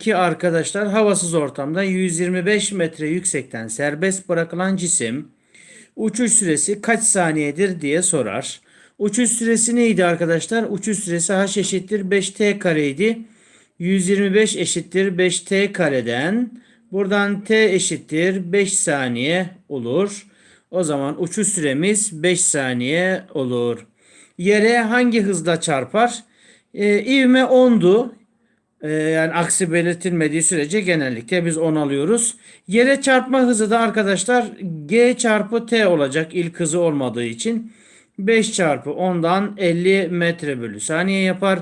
Ki arkadaşlar havasız ortamda 125 metre yüksekten serbest bırakılan cisim uçuş süresi kaç saniyedir diye sorar. Uçuş süresi neydi arkadaşlar? Uçuş süresi h eşittir 5t kareydi. 125 eşittir 5t kareden. Buradan t eşittir 5 saniye olur. O zaman uçuş süremiz 5 saniye olur. Yere hangi hızla çarpar? Ee, ivme 10'du. Ee, yani aksi belirtilmediği sürece genellikle biz 10 alıyoruz. Yere çarpma hızı da arkadaşlar g çarpı t olacak ilk hızı olmadığı için. 5 çarpı 10'dan 50 metre bölü saniye yapar.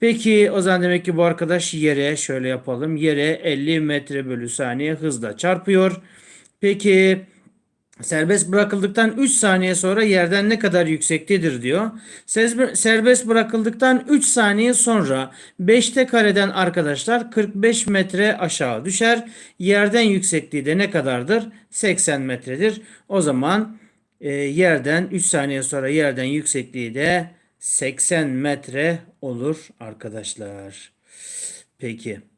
Peki o zaman demek ki bu arkadaş yere şöyle yapalım. Yere 50 metre bölü saniye hızla çarpıyor. Peki Serbest bırakıldıktan 3 saniye sonra yerden ne kadar yüksektedir diyor. Serbest bırakıldıktan 3 saniye sonra 5'te kareden arkadaşlar 45 metre aşağı düşer. Yerden yüksekliği de ne kadardır? 80 metredir. O zaman e, yerden 3 saniye sonra yerden yüksekliği de 80 metre olur arkadaşlar. Peki.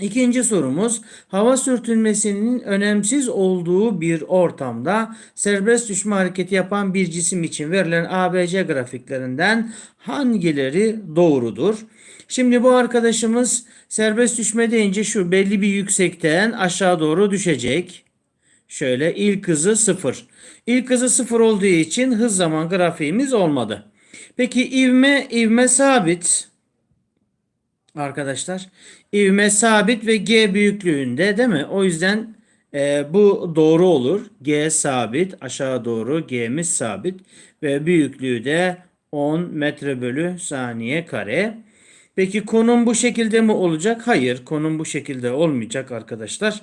İkinci sorumuz hava sürtünmesinin önemsiz olduğu bir ortamda serbest düşme hareketi yapan bir cisim için verilen ABC grafiklerinden hangileri doğrudur? Şimdi bu arkadaşımız serbest düşme deyince şu belli bir yüksekten aşağı doğru düşecek. Şöyle ilk hızı sıfır. İlk hızı sıfır olduğu için hız zaman grafiğimiz olmadı. Peki ivme ivme sabit arkadaşlar. İvme sabit ve G büyüklüğünde değil mi? O yüzden e, bu doğru olur. G sabit aşağı doğru G'miz sabit ve büyüklüğü de 10 metre bölü saniye kare. Peki konum bu şekilde mi olacak? Hayır konum bu şekilde olmayacak arkadaşlar.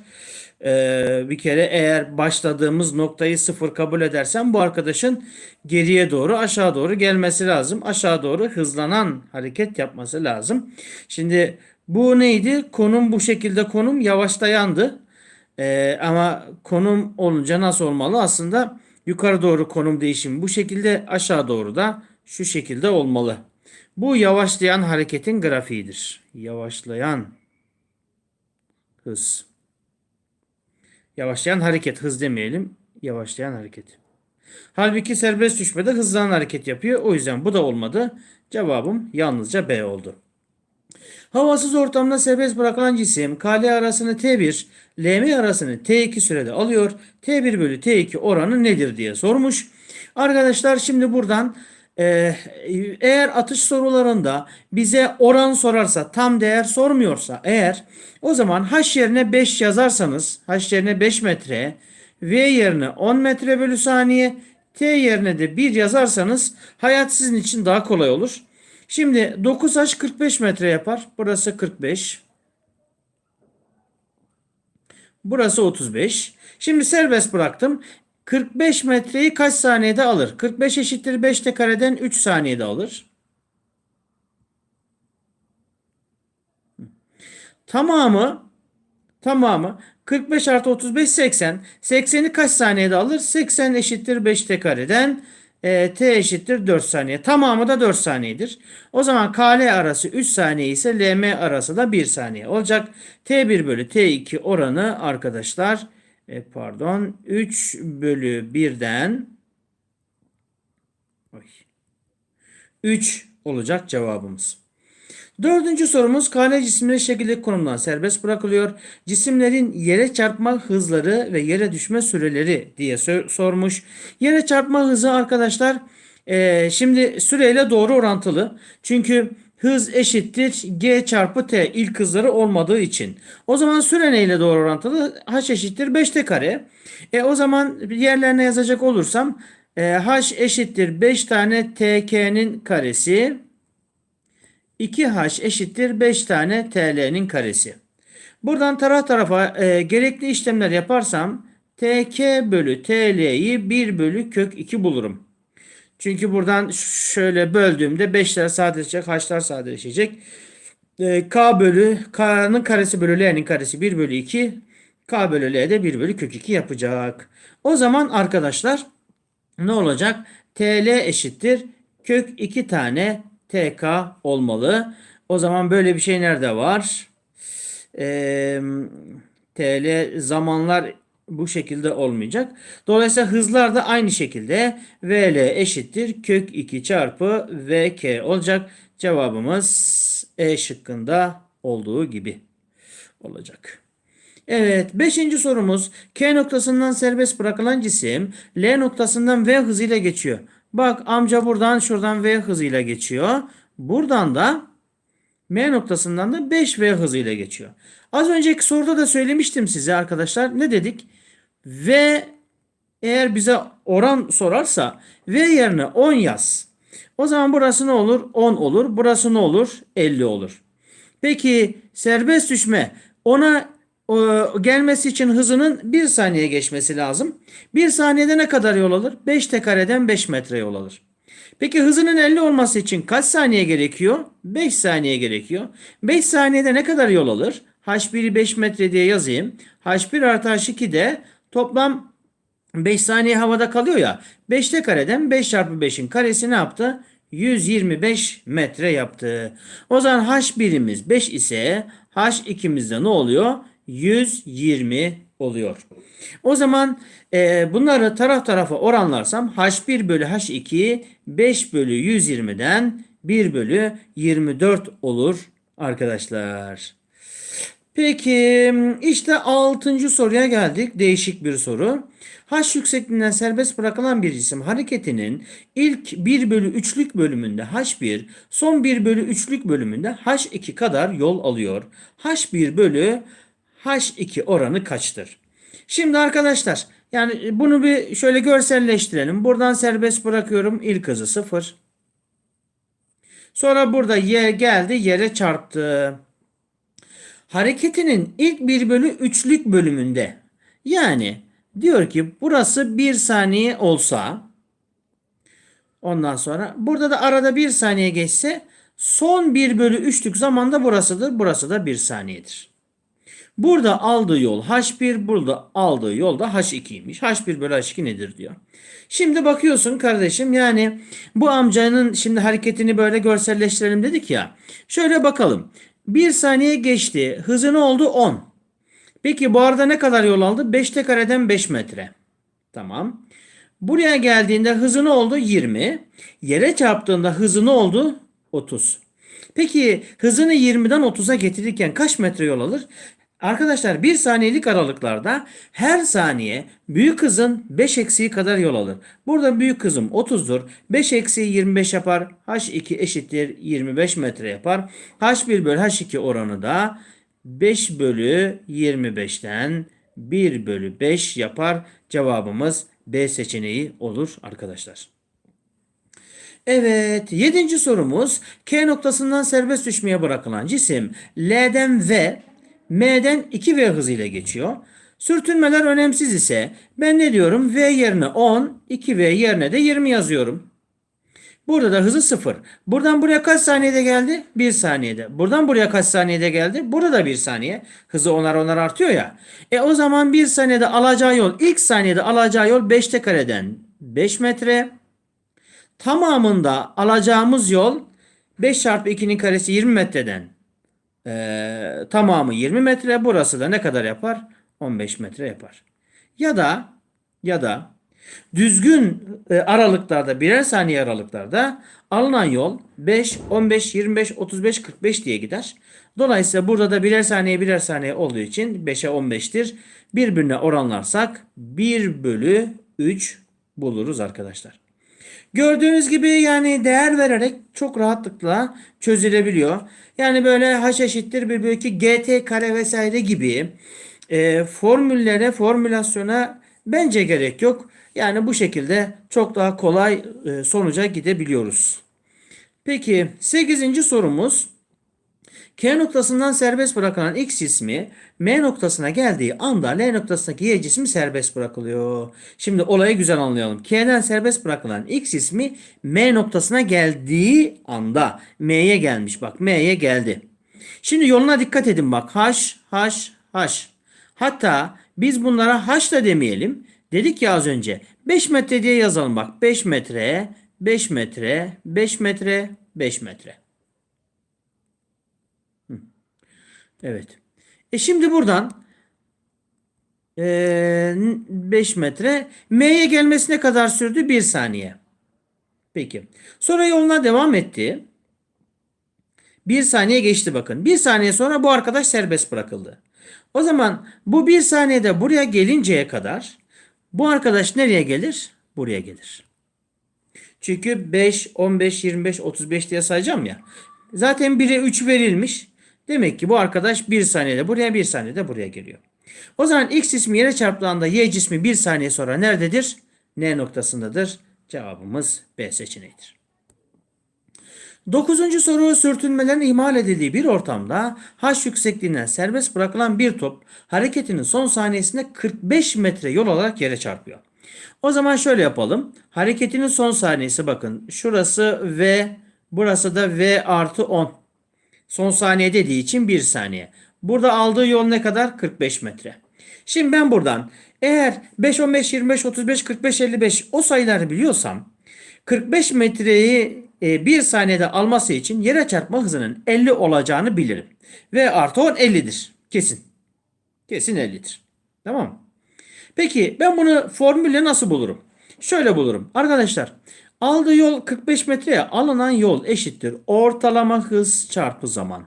Ee, bir kere eğer başladığımız noktayı sıfır kabul edersem bu arkadaşın geriye doğru aşağı doğru gelmesi lazım. Aşağı doğru hızlanan hareket yapması lazım. Şimdi bu neydi? Konum bu şekilde konum yavaşlayandı. Ee, ama konum olunca nasıl olmalı? Aslında yukarı doğru konum değişimi bu şekilde aşağı doğru da şu şekilde olmalı. Bu yavaşlayan hareketin grafiğidir. Yavaşlayan hız. Yavaşlayan hareket hız demeyelim. Yavaşlayan hareket. Halbuki serbest düşmede hızlanan hareket yapıyor. O yüzden bu da olmadı. Cevabım yalnızca B oldu. Havasız ortamda serbest bırakılan cisim KL arasını T1, LM arasını T2 sürede alıyor. T1 bölü T2 oranı nedir diye sormuş. Arkadaşlar şimdi buradan e, eğer atış sorularında bize oran sorarsa tam değer sormuyorsa eğer o zaman H yerine 5 yazarsanız H yerine 5 metre V yerine 10 metre bölü saniye T yerine de 1 yazarsanız hayat sizin için daha kolay olur. Şimdi 9H 45 metre yapar. Burası 45. Burası 35. Şimdi serbest bıraktım. 45 metreyi kaç saniyede alır? 45 eşittir 5 de kareden 3 saniyede alır. Tamamı tamamı 45 artı 35 80. 80'i kaç saniyede alır? 80 eşittir 5 t kareden e, t eşittir 4 saniye. Tamamı da 4 saniyedir. O zaman KL arası 3 saniye ise LM arası da 1 saniye olacak. T1 bölü T2 oranı arkadaşlar e, pardon 3 bölü 1'den 3 olacak cevabımız. Dördüncü sorumuz KL cisimleri şekilde konumdan serbest bırakılıyor. Cisimlerin yere çarpma hızları ve yere düşme süreleri diye sormuş. Yere çarpma hızı arkadaşlar e, şimdi süreyle doğru orantılı. Çünkü hız eşittir g çarpı t ilk hızları olmadığı için. O zaman süre neyle doğru orantılı? h eşittir 5t kare. E, o zaman yerlerine yazacak olursam e, h eşittir 5 tane tk'nin karesi 2h eşittir 5 tane TL'nin karesi. Buradan taraf tarafa e, gerekli işlemler yaparsam TK bölü TL'yi 1 bölü kök 2 bulurum. Çünkü buradan şöyle böldüğümde 5'ler sadeleşecek, h'lar sadeleşecek. E, K bölü K'nın karesi bölü L'nin karesi 1 bölü 2. K bölü L de 1 bölü kök 2 yapacak. O zaman arkadaşlar ne olacak? TL eşittir kök 2 tane TK olmalı. O zaman böyle bir şey nerede var? e, TL zamanlar bu şekilde olmayacak. Dolayısıyla hızlar da aynı şekilde VL eşittir kök 2 çarpı VK olacak. Cevabımız E şıkkında olduğu gibi olacak. Evet, beşinci sorumuz. K noktasından serbest bırakılan cisim L noktasından V hızıyla geçiyor. Bak amca buradan şuradan V hızıyla geçiyor. Buradan da M noktasından da 5V hızıyla geçiyor. Az önceki soruda da söylemiştim size arkadaşlar. Ne dedik? V eğer bize oran sorarsa V yerine 10 yaz. O zaman burası ne olur? 10 olur. Burası ne olur? 50 olur. Peki serbest düşme ona o, gelmesi için hızının 1 saniye geçmesi lazım. 1 saniyede ne kadar yol alır? 5 t kareden 5 metre yol alır. Peki hızının 50 olması için kaç saniye gerekiyor? 5 saniye gerekiyor. 5 saniyede ne kadar yol alır? H1'i 5 metre diye yazayım. H1 artı H2 de toplam 5 saniye havada kalıyor ya. 5'te kareden 5 çarpı 5'in karesi ne yaptı? 125 metre yaptı. O zaman H1'imiz 5 ise H2'miz de ne oluyor? 120 oluyor. O zaman e, bunları taraf tarafa oranlarsam H1 bölü H2 5 bölü 120'den 1 bölü 24 olur arkadaşlar. Peki işte 6. soruya geldik. Değişik bir soru. H yüksekliğinden serbest bırakılan bir cisim hareketinin ilk 1 bölü 3'lük bölümünde H1, son 1 bölü 3'lük bölümünde H2 kadar yol alıyor. H1 bölü H2 oranı kaçtır? Şimdi arkadaşlar yani bunu bir şöyle görselleştirelim. Buradan serbest bırakıyorum. İlk hızı 0. Sonra burada y geldi yere çarptı. Hareketinin ilk 1 bölü 3'lük bölümünde yani diyor ki burası 1 saniye olsa ondan sonra burada da arada 1 saniye geçse son 1 bölü 3'lük zamanda burasıdır. Burası da 1 saniyedir. Burada aldığı yol H1, burada aldığı yol da H2'ymiş. H1 bölü H2 nedir diyor. Şimdi bakıyorsun kardeşim yani bu amcanın şimdi hareketini böyle görselleştirelim dedik ya. Şöyle bakalım. 1 saniye geçti. Hızı ne oldu? 10. Peki bu arada ne kadar yol aldı? 5'te kareden 5 metre. Tamam. Buraya geldiğinde hızı ne oldu? 20. Yere çarptığında hızı ne oldu? 30. Peki hızını 20'den 30'a getirirken kaç metre yol alır? Arkadaşlar 1 saniyelik aralıklarda her saniye büyük hızın 5 eksiği kadar yol alır. Burada büyük hızım 30'dur. 5 eksiği 25 yapar. H2 eşittir 25 metre yapar. H1 bölü H2 oranı da 5 bölü 25'ten 1 bölü 5 yapar. Cevabımız B seçeneği olur arkadaşlar. Evet, yedinci sorumuz K noktasından serbest düşmeye bırakılan cisim L'den V, M'den 2V hızıyla geçiyor. Sürtünmeler önemsiz ise ben ne diyorum? V yerine 10, 2V yerine de 20 yazıyorum. Burada da hızı 0. Buradan buraya kaç saniyede geldi? 1 saniyede. Buradan buraya kaç saniyede geldi? Burada da 1 saniye. Hızı onar onar artıyor ya. E o zaman 1 saniyede alacağı yol, ilk saniyede alacağı yol 5'te kareden 5 metre. Tamamında alacağımız yol 5 çarpı 2'nin karesi 20 metreden ee, tamamı 20 metre. Burası da ne kadar yapar? 15 metre yapar. Ya da ya da düzgün e, aralıklarda birer saniye aralıklarda alınan yol 5, 15, 25, 35, 45 diye gider. Dolayısıyla burada da birer saniye birer saniye olduğu için 5'e 15'tir. Birbirine oranlarsak 1 bölü 3 buluruz arkadaşlar. Gördüğünüz gibi yani değer vererek çok rahatlıkla çözülebiliyor. Yani böyle h eşittir 1 bölü 2 gt kare vesaire gibi e, formüllere, formülasyona bence gerek yok. Yani bu şekilde çok daha kolay e, sonuca gidebiliyoruz. Peki 8. sorumuz K noktasından serbest bırakılan X cismi M noktasına geldiği anda L noktasındaki Y cismi serbest bırakılıyor. Şimdi olayı güzel anlayalım. K'den serbest bırakılan X cismi M noktasına geldiği anda M'ye gelmiş. Bak M'ye geldi. Şimdi yoluna dikkat edin bak. H, H, H. Hatta biz bunlara H da demeyelim. Dedik ya az önce. 5 metre diye yazalım bak. 5 metre, 5 metre, 5 metre, 5 metre. Evet. E şimdi buradan eee 5 metre M'ye gelmesine kadar sürdü 1 saniye. Peki. Sonra yoluna devam etti. 1 saniye geçti bakın. 1 saniye sonra bu arkadaş serbest bırakıldı. O zaman bu 1 saniyede buraya gelinceye kadar bu arkadaş nereye gelir? Buraya gelir. Çünkü 5, 15, 25, 35 diye sayacağım ya. Zaten 1'e 3 verilmiş. Demek ki bu arkadaş 1 saniyede buraya 1 saniyede buraya geliyor. O zaman X cismi yere çarptığında Y cismi 1 saniye sonra nerededir? N noktasındadır. Cevabımız B seçeneğidir. Dokuzuncu soru sürtünmelerin ihmal edildiği bir ortamda H yüksekliğinden serbest bırakılan bir top hareketinin son saniyesinde 45 metre yol alarak yere çarpıyor. O zaman şöyle yapalım. Hareketinin son saniyesi bakın. Şurası V, burası da V artı 10. Son saniye dediği için 1 saniye. Burada aldığı yol ne kadar? 45 metre. Şimdi ben buradan eğer 5, 15, 25, 35, 45, 55 o sayıları biliyorsam 45 metreyi e, 1 saniyede alması için yere çarpma hızının 50 olacağını bilirim. V artı 10 50'dir. Kesin. Kesin 50'dir. Tamam mı? Peki ben bunu formülle nasıl bulurum? Şöyle bulurum. Arkadaşlar aldığı yol 45 metreye alınan yol eşittir. Ortalama hız çarpı zaman.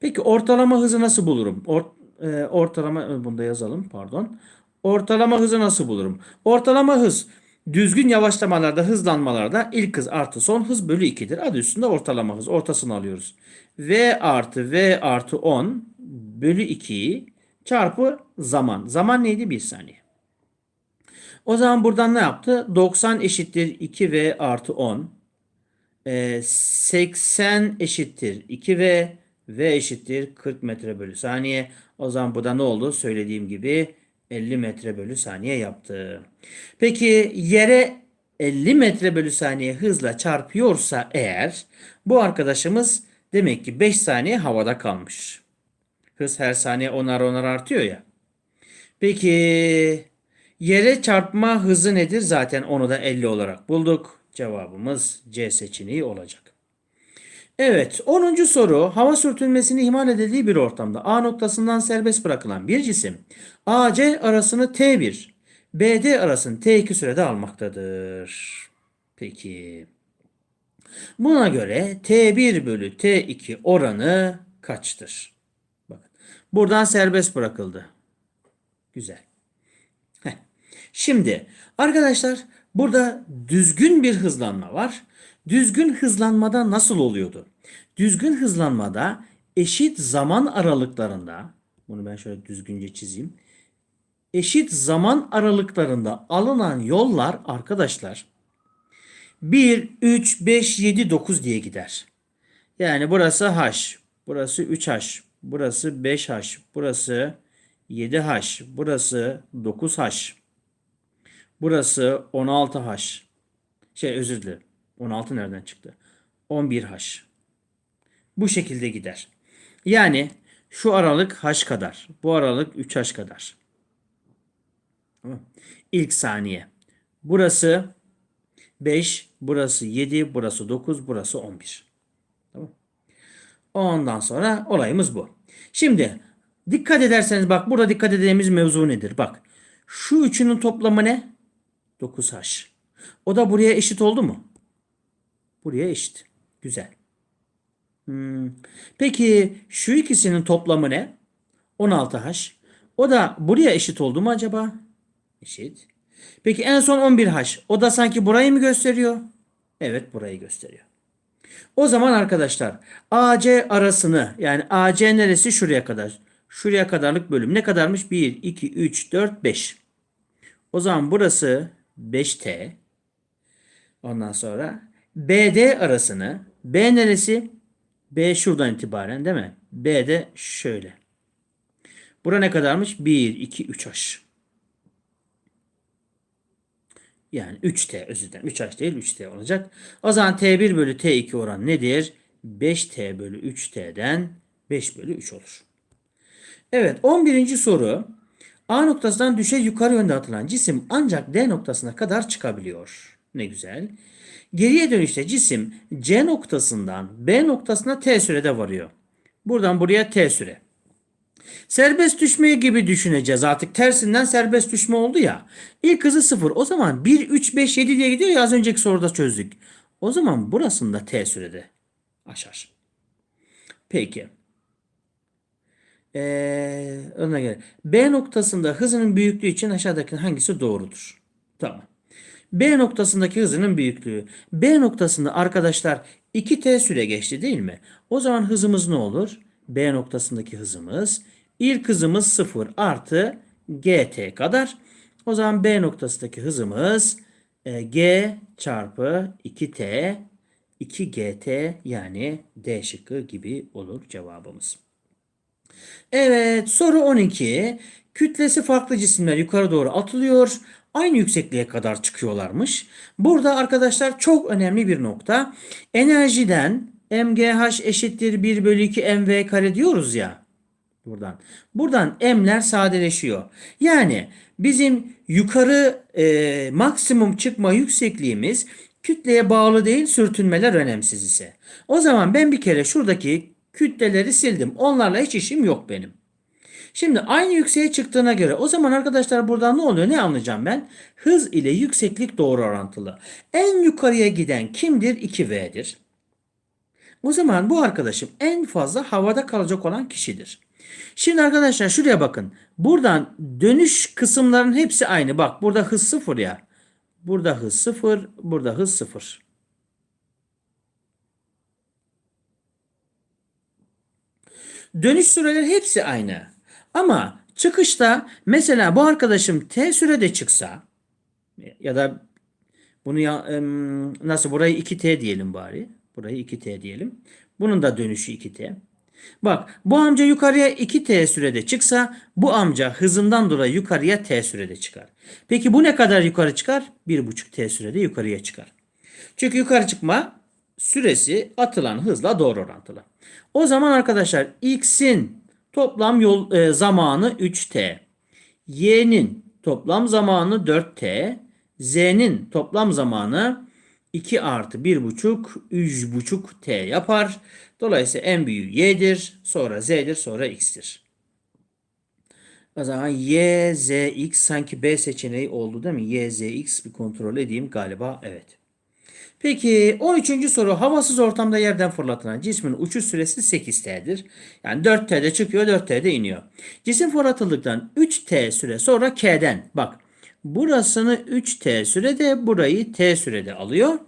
Peki ortalama hızı nasıl bulurum? Or, e, ortalama bunu da yazalım pardon. Ortalama hızı nasıl bulurum? Ortalama hız düzgün yavaşlamalarda hızlanmalarda ilk hız artı son hız bölü 2'dir. Adı üstünde ortalama hız. Ortasını alıyoruz. V artı V artı 10 bölü 2 çarpı zaman. Zaman neydi? 1 saniye. O zaman buradan ne yaptı? 90 eşittir 2V artı 10. Ee, 80 eşittir 2V. V eşittir 40 metre bölü saniye. O zaman bu da ne oldu? Söylediğim gibi 50 metre bölü saniye yaptı. Peki yere 50 metre bölü saniye hızla çarpıyorsa eğer bu arkadaşımız demek ki 5 saniye havada kalmış. Hız her saniye onar onar artıyor ya. Peki yere çarpma hızı nedir? Zaten onu da 50 olarak bulduk. Cevabımız C seçeneği olacak. Evet 10. soru hava sürtünmesini ihmal edildiği bir ortamda A noktasından serbest bırakılan bir cisim AC arasını T1 BD arasını T2 sürede almaktadır. Peki. Buna göre T1 bölü T2 oranı kaçtır? Bakın. Buradan serbest bırakıldı. Güzel. Şimdi arkadaşlar burada düzgün bir hızlanma var. Düzgün hızlanmada nasıl oluyordu? Düzgün hızlanmada eşit zaman aralıklarında bunu ben şöyle düzgünce çizeyim. Eşit zaman aralıklarında alınan yollar arkadaşlar 1, 3, 5, 7, 9 diye gider. Yani burası H, burası 3H, burası 5H, burası 7H, burası 9H, burası 16H. Şey özür dilerim. 16 nereden çıktı? 11H. Bu şekilde gider. Yani şu aralık H kadar. Bu aralık 3H kadar. İlk saniye. Burası 5, burası 7, burası 9, burası 11. Tamam. Ondan sonra olayımız bu. Şimdi dikkat ederseniz bak burada dikkat edeceğimiz mevzu nedir? Bak şu üçünün toplamı ne? 9H. O da buraya eşit oldu mu? Buraya eşit. Güzel. Hmm. Peki şu ikisinin toplamı ne? 16H. O da buraya eşit oldu mu acaba? Eşit. Peki en son 11H. O da sanki burayı mı gösteriyor? Evet burayı gösteriyor. O zaman arkadaşlar AC arasını yani AC neresi şuraya kadar? Şuraya kadarlık bölüm ne kadarmış? 1, 2, 3, 4, 5. O zaman burası 5T. Ondan sonra BD arasını B neresi? B şuradan itibaren değil mi? B şöyle. Bura ne kadarmış? 1, 2, 3 H. Yani 3T özür dilerim. 3H değil 3T olacak. O zaman T1 bölü T2 oran nedir? 5T bölü 3T'den 5 bölü 3 olur. Evet 11. soru. A noktasından düşe yukarı yönde atılan cisim ancak D noktasına kadar çıkabiliyor. Ne güzel. Geriye dönüşte cisim C noktasından B noktasına T sürede varıyor. Buradan buraya T süre. Serbest düşme gibi düşüneceğiz artık. Tersinden serbest düşme oldu ya. İlk hızı 0. O zaman 1, 3, 5, 7 diye gidiyor ya az önceki soruda çözdük. O zaman burasında t sürede aşar. Peki. Ee, ona göre. B noktasında hızının büyüklüğü için aşağıdaki hangisi doğrudur? Tamam. B noktasındaki hızının büyüklüğü. B noktasında arkadaşlar 2t süre geçti değil mi? O zaman hızımız ne olur? B noktasındaki hızımız ilk hızımız 0 artı gt kadar. O zaman B noktasındaki hızımız e, g çarpı 2t 2gt yani D şıkkı gibi olur cevabımız. Evet soru 12. Kütlesi farklı cisimler yukarı doğru atılıyor. Aynı yüksekliğe kadar çıkıyorlarmış. Burada arkadaşlar çok önemli bir nokta. Enerjiden mgh eşittir 1 bölü 2 mv kare diyoruz ya. Buradan. Buradan m'ler sadeleşiyor. Yani bizim yukarı e, maksimum çıkma yüksekliğimiz kütleye bağlı değil sürtünmeler önemsiz ise. O zaman ben bir kere şuradaki kütleleri sildim. Onlarla hiç işim yok benim. Şimdi aynı yükseğe çıktığına göre o zaman arkadaşlar buradan ne oluyor? Ne anlayacağım ben? Hız ile yükseklik doğru orantılı. En yukarıya giden kimdir? 2V'dir. O zaman bu arkadaşım en fazla havada kalacak olan kişidir. Şimdi arkadaşlar şuraya bakın. Buradan dönüş kısımların hepsi aynı. Bak burada hız sıfır ya. Burada hız sıfır. Burada hız sıfır. Dönüş süreleri hepsi aynı. Ama çıkışta mesela bu arkadaşım T sürede çıksa ya da bunu ya, nasıl burayı 2T diyelim bari. Burayı 2T diyelim. Bunun da dönüşü 2T. Bak bu amca yukarıya 2T sürede çıksa bu amca hızından dolayı yukarıya T sürede çıkar. Peki bu ne kadar yukarı çıkar? 1,5T sürede yukarıya çıkar. Çünkü yukarı çıkma süresi atılan hızla doğru orantılı. O zaman arkadaşlar x'in toplam yol e, zamanı 3t. y'nin toplam zamanı 4t. z'nin toplam zamanı 2 artı 1,5 3,5 t yapar. Dolayısıyla en büyüğü y'dir, sonra z'dir, sonra x'tir. O zaman y, z, x sanki B seçeneği oldu değil mi? Y, z, x bir kontrol edeyim galiba evet. Peki 13. soru havasız ortamda yerden fırlatılan cismin uçuş süresi 8T'dir. Yani 4T'de çıkıyor 4T'de iniyor. Cisim fırlatıldıktan 3T süre sonra K'den bak burasını 3T sürede burayı T sürede alıyor.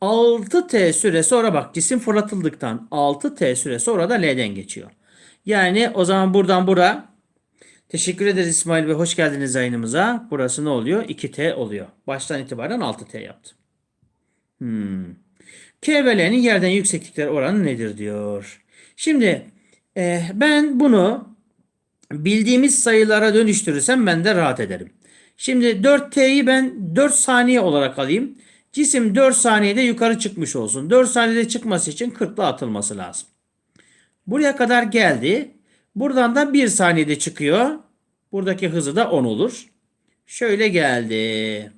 6T süre sonra bak cisim fırlatıldıktan 6T süre sonra da L'den geçiyor. Yani o zaman buradan bura Teşekkür ederiz İsmail Bey. Hoş geldiniz yayınımıza. Burası ne oluyor? 2T oluyor. Baştan itibaren 6T yaptım. Hmm. K ve L'nin yerden yükseklikler oranı nedir diyor. Şimdi e, ben bunu bildiğimiz sayılara dönüştürürsem ben de rahat ederim. Şimdi 4T'yi ben 4 saniye olarak alayım. Cisim 4 saniyede yukarı çıkmış olsun. 4 saniyede çıkması için 40'la atılması lazım. Buraya kadar geldi. Buradan da 1 saniyede çıkıyor. Buradaki hızı da 10 olur. Şöyle geldi.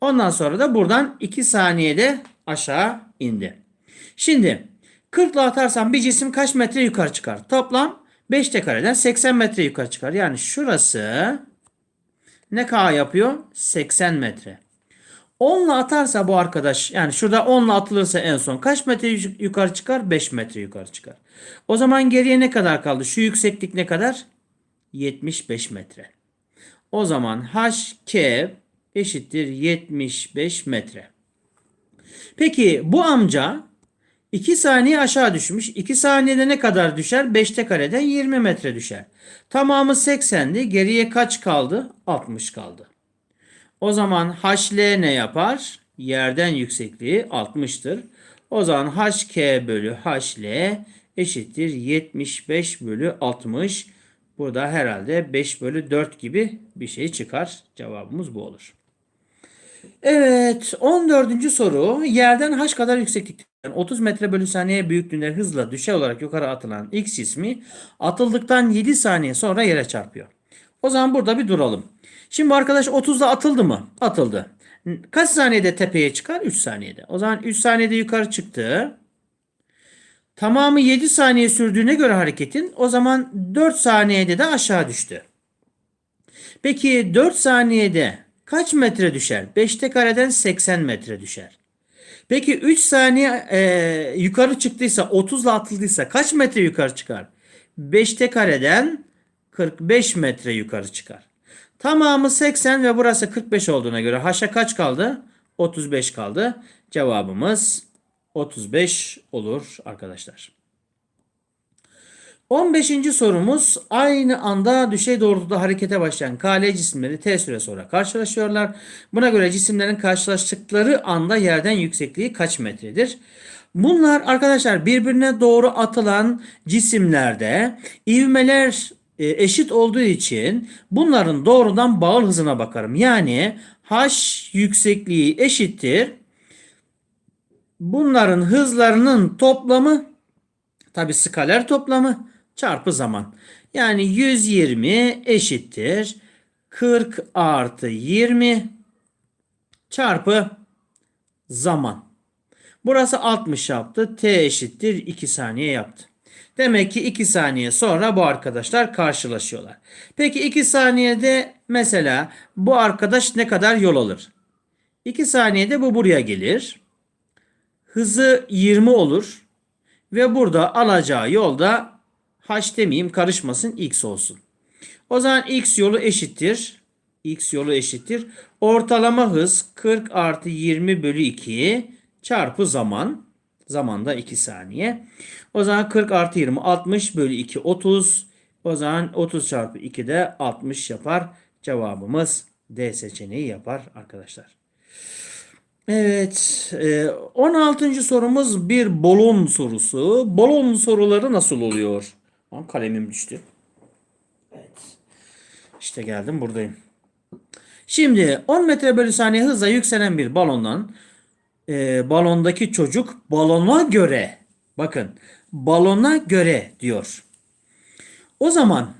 Ondan sonra da buradan 2 saniyede aşağı indi. Şimdi 40 ile atarsam bir cisim kaç metre yukarı çıkar? Toplam 5 t kareden 80 metre yukarı çıkar. Yani şurası ne k yapıyor? 80 metre. 10 ile atarsa bu arkadaş yani şurada 10 ile atılırsa en son kaç metre yukarı çıkar? 5 metre yukarı çıkar. O zaman geriye ne kadar kaldı? Şu yükseklik ne kadar? 75 metre. O zaman HK eşittir 75 metre. Peki bu amca 2 saniye aşağı düşmüş. 2 saniyede ne kadar düşer? 5'te kareden 20 metre düşer. Tamamı 80'di. Geriye kaç kaldı? 60 kaldı. O zaman HL ne yapar? Yerden yüksekliği 60'tır. O zaman HK bölü HL eşittir 75 bölü 60. Burada herhalde 5 bölü 4 gibi bir şey çıkar. Cevabımız bu olur. Evet 14. soru yerden h kadar yükseklikten 30 metre bölü saniye büyüklüğünde hızla düşey olarak yukarı atılan x cismi atıldıktan 7 saniye sonra yere çarpıyor. O zaman burada bir duralım. Şimdi arkadaş 30'da atıldı mı? Atıldı. Kaç saniyede tepeye çıkar? 3 saniyede. O zaman 3 saniyede yukarı çıktı. Tamamı 7 saniye sürdüğüne göre hareketin o zaman 4 saniyede de aşağı düştü. Peki 4 saniyede kaç metre düşer? 5'te kareden 80 metre düşer. Peki 3 saniye e, yukarı çıktıysa 30 ile atıldıysa kaç metre yukarı çıkar? 5'te kareden 45 metre yukarı çıkar. Tamamı 80 ve burası 45 olduğuna göre haşa kaç kaldı? 35 kaldı. Cevabımız 35 olur arkadaşlar. 15. sorumuz aynı anda düşey doğrultuda harekete başlayan KL cisimleri T süre sonra karşılaşıyorlar. Buna göre cisimlerin karşılaştıkları anda yerden yüksekliği kaç metredir? Bunlar arkadaşlar birbirine doğru atılan cisimlerde ivmeler e, eşit olduğu için bunların doğrudan bağıl hızına bakarım. Yani h yüksekliği eşittir. Bunların hızlarının toplamı tabi skaler toplamı çarpı zaman. Yani 120 eşittir 40 artı 20 çarpı zaman. Burası 60 yaptı. T eşittir 2 saniye yaptı. Demek ki 2 saniye sonra bu arkadaşlar karşılaşıyorlar. Peki 2 saniyede mesela bu arkadaş ne kadar yol alır? 2 saniyede bu buraya gelir. Hızı 20 olur. Ve burada alacağı yolda h demeyeyim karışmasın x olsun. O zaman x yolu eşittir. x yolu eşittir. Ortalama hız 40 artı 20 bölü 2 çarpı zaman. Zamanda 2 saniye. O zaman 40 artı 20 60 bölü 2 30. O zaman 30 çarpı 2 de 60 yapar. Cevabımız D seçeneği yapar arkadaşlar. Evet. 16. sorumuz bir balon sorusu. Balon soruları nasıl oluyor? Lan kalemim düştü. Evet. İşte geldim buradayım. Şimdi 10 metre bölü saniye hızla yükselen bir balondan e, balondaki çocuk balona göre bakın balona göre diyor. O zaman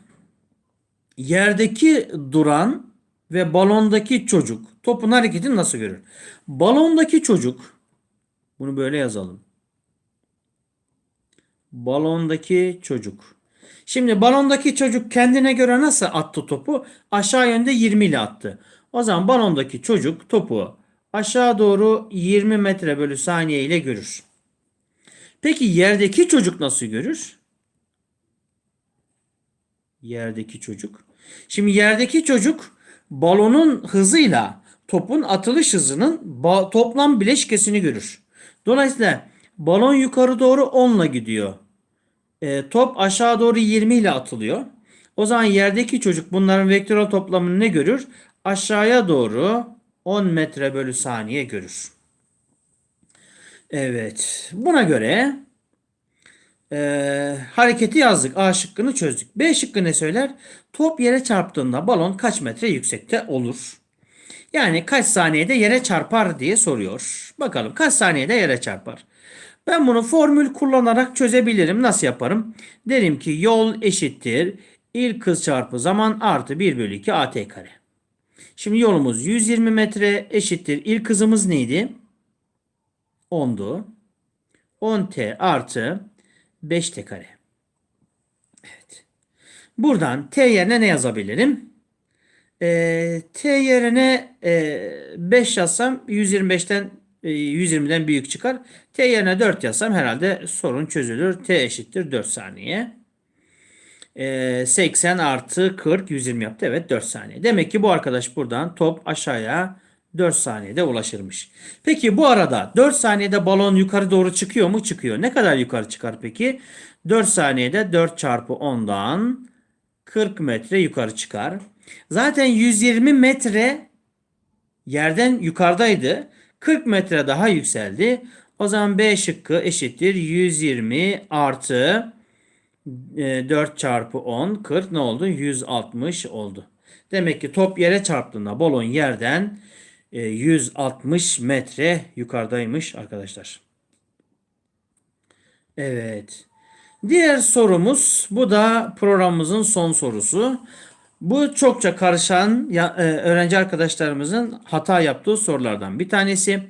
yerdeki duran ve balondaki çocuk topun hareketini nasıl görür? Balondaki çocuk bunu böyle yazalım. Balondaki çocuk. Şimdi balondaki çocuk kendine göre nasıl attı topu? Aşağı yönde 20 ile attı. O zaman balondaki çocuk topu aşağı doğru 20 metre bölü saniye ile görür. Peki yerdeki çocuk nasıl görür? Yerdeki çocuk. Şimdi yerdeki çocuk balonun hızıyla topun atılış hızının toplam bileşkesini görür. Dolayısıyla balon yukarı doğru 10 ile gidiyor. E, top aşağı doğru 20 ile atılıyor. O zaman yerdeki çocuk bunların vektörel toplamını ne görür? Aşağıya doğru 10 metre bölü saniye görür. Evet. Buna göre e, hareketi yazdık. A şıkkını çözdük. B şıkkı ne söyler? Top yere çarptığında balon kaç metre yüksekte olur? Yani kaç saniyede yere çarpar diye soruyor. Bakalım kaç saniyede yere çarpar? Ben bunu formül kullanarak çözebilirim. Nasıl yaparım? Derim ki yol eşittir. İlk hız çarpı zaman artı 1 bölü 2 at kare. Şimdi yolumuz 120 metre eşittir. İlk hızımız neydi? 10'du. 10t artı 5t kare. Evet. Buradan t yerine ne yazabilirim? E, t yerine e, 5 yazsam 125'ten e, 120'den büyük çıkar. T yerine 4 yazsam herhalde sorun çözülür. T eşittir 4 saniye. E, 80 artı 40 120 yaptı. Evet 4 saniye. Demek ki bu arkadaş buradan top aşağıya 4 saniyede ulaşırmış. Peki bu arada 4 saniyede balon yukarı doğru çıkıyor mu? Çıkıyor. Ne kadar yukarı çıkar peki? 4 saniyede 4 çarpı 10'dan 40 metre yukarı çıkar. Zaten 120 metre yerden yukarıdaydı. 40 metre daha yükseldi. O zaman B şıkkı eşittir 120 artı 4 e, çarpı 10 40 ne oldu? 160 oldu. Demek ki top yere çarptığında balon yerden 160 e, metre yukarıdaymış arkadaşlar. Evet. Diğer sorumuz bu da programımızın son sorusu. Bu çokça karışan ya, e, öğrenci arkadaşlarımızın hata yaptığı sorulardan bir tanesi.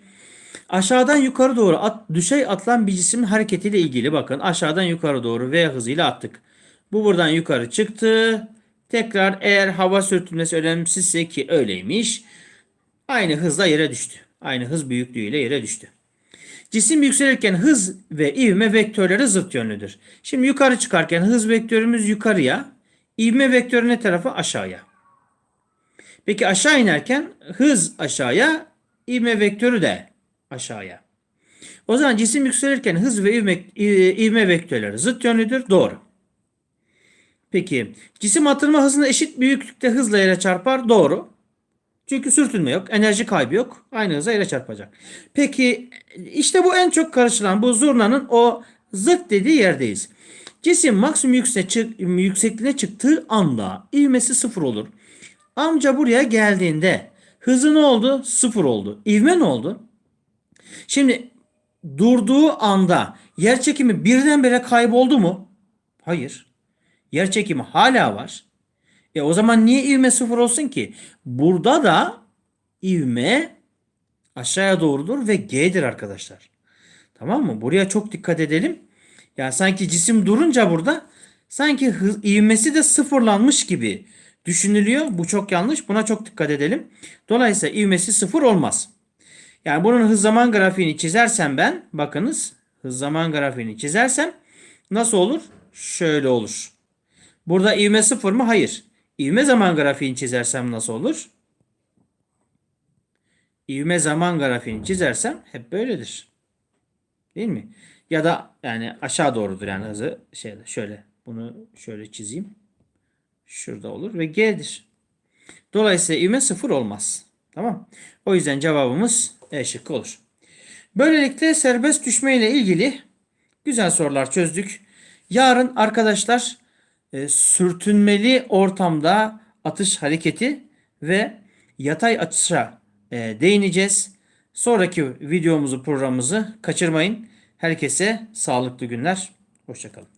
Aşağıdan yukarı doğru at, düşey atılan bir cismin hareketiyle ilgili bakın aşağıdan yukarı doğru V hızıyla attık. Bu buradan yukarı çıktı. Tekrar eğer hava sürtünmesi önemsizse ki öyleymiş. Aynı hızla yere düştü. Aynı hız büyüklüğüyle yere düştü. Cisim yükselirken hız ve ivme vektörleri zıt yönlüdür. Şimdi yukarı çıkarken hız vektörümüz yukarıya, ivme vektörü ne tarafa? Aşağıya. Peki aşağı inerken hız aşağıya, ivme vektörü de aşağıya. O zaman cisim yükselirken hız ve ivme, ivme vektörleri zıt yönlüdür. Doğru. Peki cisim atılma hızına eşit büyüklükte hızla yere çarpar. Doğru. Çünkü sürtünme yok, enerji kaybı yok. Aynı hıza yere çarpacak. Peki işte bu en çok karışılan bu zurnanın o zıt dediği yerdeyiz. Cisim maksimum yükse çık, yüksekliğine çıktığı anda ivmesi sıfır olur. Amca buraya geldiğinde hızı ne oldu? Sıfır oldu. İvme ne oldu? Şimdi durduğu anda yer çekimi birdenbire kayboldu mu? Hayır. Yer çekimi hala var. E o zaman niye ivme sıfır olsun ki? Burada da ivme aşağıya doğrudur ve G'dir arkadaşlar. Tamam mı? Buraya çok dikkat edelim. Ya sanki cisim durunca burada sanki hız, ivmesi de sıfırlanmış gibi düşünülüyor. Bu çok yanlış. Buna çok dikkat edelim. Dolayısıyla ivmesi sıfır olmaz. Yani bunun hız zaman grafiğini çizersem ben bakınız hız zaman grafiğini çizersem nasıl olur? Şöyle olur. Burada ivme sıfır mı? Hayır. İvme zaman grafiğini çizersem nasıl olur? İvme zaman grafiğini çizersem hep böyledir. Değil mi? Ya da yani aşağı doğrudur yani hızı şeyde şöyle bunu şöyle çizeyim. Şurada olur ve G'dir. Dolayısıyla ivme sıfır olmaz. Tamam. O yüzden cevabımız E şıkkı olur. Böylelikle serbest düşme ile ilgili güzel sorular çözdük. Yarın arkadaşlar e, sürtünmeli ortamda atış hareketi ve yatay atışa e, değineceğiz. Sonraki videomuzu programımızı kaçırmayın. Herkese sağlıklı günler. Hoşçakalın.